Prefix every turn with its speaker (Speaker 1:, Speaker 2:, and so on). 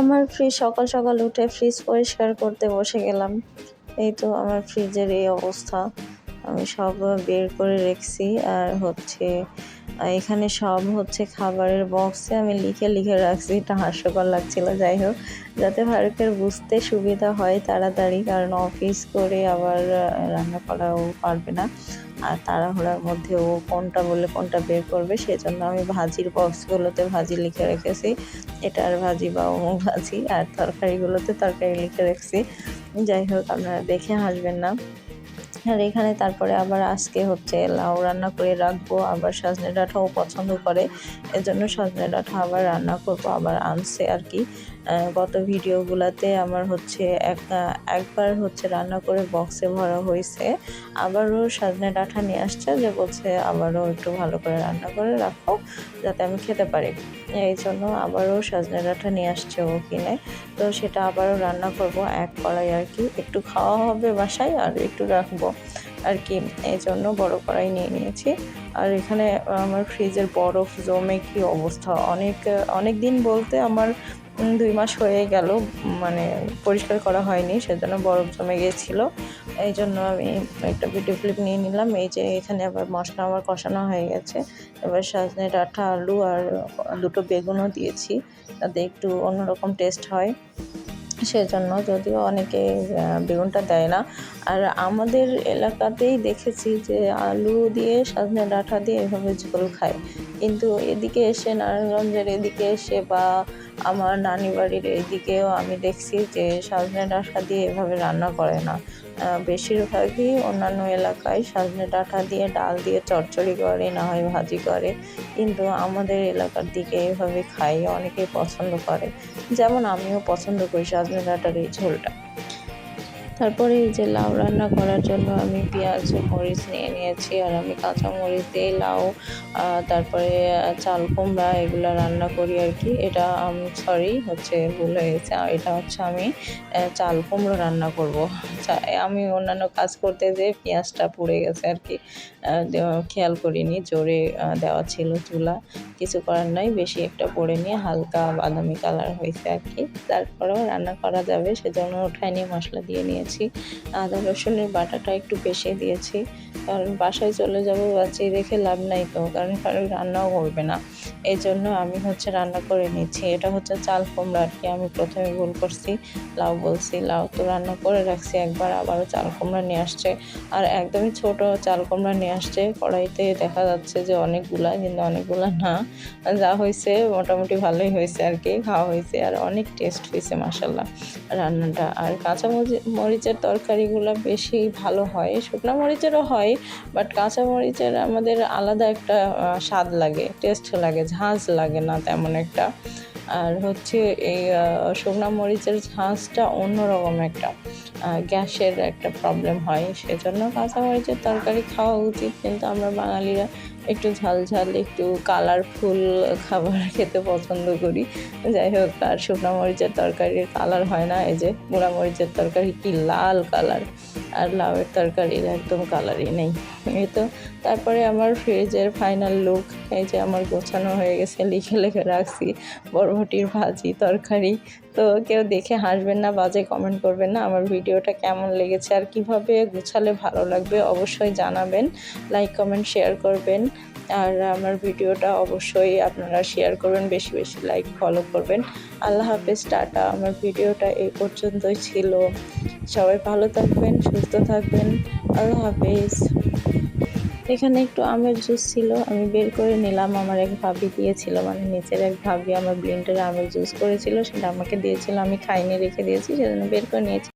Speaker 1: আমার ফ্রিজ সকাল সকাল উঠে ফ্রিজ পরিষ্কার করতে বসে গেলাম। এই তো আমার ফ্রিজের এই অবস্থা। আমি সব বের করে রেখেছি আর হচ্ছে এখানে সব হচ্ছে খাবারের বক্সে আমি লিখে লিখে রাখছি। এটা হাস্যকর লাগছিল, যাই হোক। যাতে ফারুকের বুঝতে সুবিধা হয় তাড়াতাড়ি, কারণ অফিস করে আবার রান্না করাও পারবে না। আর তাড়াহুড়ার মধ্যে ও কোনটা বলে কোনটা বের করবে সেজন্য আমি ভাজির বক্সগুলোতে ভাজি লিখে রেখেছি। এটার ভাজি বা অমুক ভাজি আর তরকারিগুলোতে তরকারি লিখে রেখেছি। যাই হোক, আপনারা দেখে হাসবেন না। আর এখানে তারপরে আবার আজকে হচ্ছে লাউ রান্না করে রাখব, আবার সজনে ডাঁটাও পছন্দ করে। এজন্য সজনে ডাঁটা আবার রান্না করব, আবার আনছে আর কি। গত ভিডিওগুলোতে আমার হচ্ছে এক, একবার হচ্ছে রান্না করে বক্সে ভরা হয়েছে। আবারও সজনে ডাঁটা নিয়ে আসছে যে বলছে আবারও একটু ভালো করে রান্না করে রাখো যাতে আমি খেতে পারি। এই জন্য আবারও সজনে ডাঁটা নিয়ে আসছে ও কিনে। তো সেটা আবারও রান্না করব, এক কড়াই আর কি। একটু খাওয়া হবে বাসায় আর একটু রাখব। আর কি এই জন্য বড় কড়াই নিয়ে নিয়েছি। আর এখানে আমার ফ্রিজের বরফ জমে কি অবস্থা? অনেক অনেক দিন বলতে আমার দুই মাস হয়ে গেল মানে পরিষ্কার করা হয়নি, সেজন্য বরফ জমে গিয়েছিল এই জন্য আমি একটা ভিডিও ক্লিপ নিয়ে নিলাম। এই যে এখানে আবার মশলা আমার কষানো হয়ে গেছে। এবার সাজনে ডাঁটা, আলু আর দুটো বেগুনও দিয়েছি। তাতে একটু অন্যরকম টেস্ট হয়। সেজন্য যদিও অনেকে বেগুনটা দেয় না। আর আমাদের এলাকাতেই দেখেছি যে আলু দিয়ে সাজনে ডাঁটা দিয়ে এভাবে ঝোল খায়। কিন্তু এদিকে এসে নারায়ণগঞ্জের এদিকে এসে বা আমার নানি বাড়ির এদিকেও আমি দেখছি যে সজনে ডাঁটা দিয়ে এভাবে রান্না করে না। বেশিরভাগই অন্যান্য এলাকায় সজনে ডাঁটা দিয়ে ডাল দিয়ে চচ্চড়ি করে, না হয় ভাজি করে। কিন্তু আমাদের এলাকার দিকে এভাবে খাই, অনেকেই পছন্দ করে। যেমন আমিও পছন্দ করি সজনে ডাঁটার এই ঝোলটা। তারপরে এই যে লাউ রান্না করার জন্য আমি পেঁয়াজ মরিচ নিয়ে নিয়েছি, আর আমি কাঁচা মরিচ দিয়ে লাউ তারপরে চাল, কুমড়া এগুলো রান্না করি আর কি। এটা সরি হচ্ছে ভুল হয়ে গেছে আর এটা হচ্ছে আমি চাল, কুমড়ো রান্না করব। চা- আমি অন্যান্য কাজ করতে যেয়ে পেঁয়াজটা পুড়ে গেছে আর কি। খেয়াল করিনি, জোরে দেওয়া ছিল চুলা। কিছু করার নাই, বেশি একটা পড়ে নিয়ে হালকা বাদামি কালার হয়েছে আর কি। তারপরেও রান্না করা যাবে, সেজন্য উঠায় নিয়ে মশলা দিয়ে নিয়েছি আদা, রসুনের বাটাটা একটু বেশি দিয়েছি। কারণ বাসায় চলে যাব বাচ্চাই রেখে লাভ নাই তো, কারণ কারোর রান্নাও করবে না। এই জন্য আমি হচ্ছে রান্না করে নিচ্ছি। এটা হচ্ছে চাল কুমড়া আর কি আমি প্রথমে ভুল করছি। লাউ বলছি, লাউ তো রান্না করে রাখছি। একবার আবারও চাল কুমড়া নিয়ে আসছে। আর একদমই ছোট চাল কুমড়া নিয়ে আসছে। কড়াইতে দেখা যাচ্ছে যে অনেকগুলা, কিন্তু অনেকগুলা না। যা হয়েছে মোটামুটি ভালোই হয়েছে আর কি খাওয়া হয়েছে আর অনেক টেস্ট হয়েছে মাসাল্লাহ রান্নাটা। আর কাঁচা মরিচ- মরিচের তরকারিগুলো বেশি ভালো হয়। শুকনো মরিচেরও হয় বাট কাঁচা মরিচের আমাদের আলাদা একটা স্বাদ লাগে টেস্ট লাগে। ঝাঁঝ লাগে না তেমন একটা। আর হচ্ছে এই শুকনো মরিচের ঝাঁঝটা অন্যরকম একটা গ্যাসের একটা প্রবলেম হয়। সেজন্য কাঁচা মরিচের তরকারি খাওয়া উচিত, কিন্তু আমরা বাঙালিরা একটু ঝাল ঝাল, একটু কালারফুল খাবার খেতে পছন্দ করি। যাই হোক, আর শুকনো মরিচের তরকারির কালার হয় না। এই যে গুঁড়া মরিচের তরকারি কি লাল কালার আর লাউয়ের তরকারির একদম কালারই নেই। এই তো, তারপরে আমার ফ্রিজের ফাইনাল লুক এই যে আমার গোছানো হয়ে গেছে, লিখে লিখে রাখছি, বরবটির ভাজি, তরকারি। তো কেউ দেখে হাসবেন না, বাজে কমেন্ট করবেন না, আমার ভিডিওটা কেমন লেগেছে আর কীভাবে গুছালে ভালো লাগবে অবশ্যই জানাবেন লাইক কমেন্ট শেয়ার করবেন। আর আমার ভিডিওটা অবশ্যই আপনারা শেয়ার করবেন বেশি বেশি লাইক ফলো করবেন। আল্লাহ হাফেজ, টাটা। আমার ভিডিওটা এই পর্যন্তই ছিল। সবাই ভালো থাকবেন, সুস্থ থাকবেন। আল্লাহ হাফেজ। এখানে একটু আমের জুস ছিল, আমি বের করে নিলাম। আমার এক ভাবি দিয়েছিল মানে নিচের এক ভাবি আমার ব্লিন্ডারে আমের জুস করেছিল, সেটা আমাকে দিয়েছিল, আমি খাইনি, রেখে দিয়েছি, সেজন্য বের করে নিয়েছি।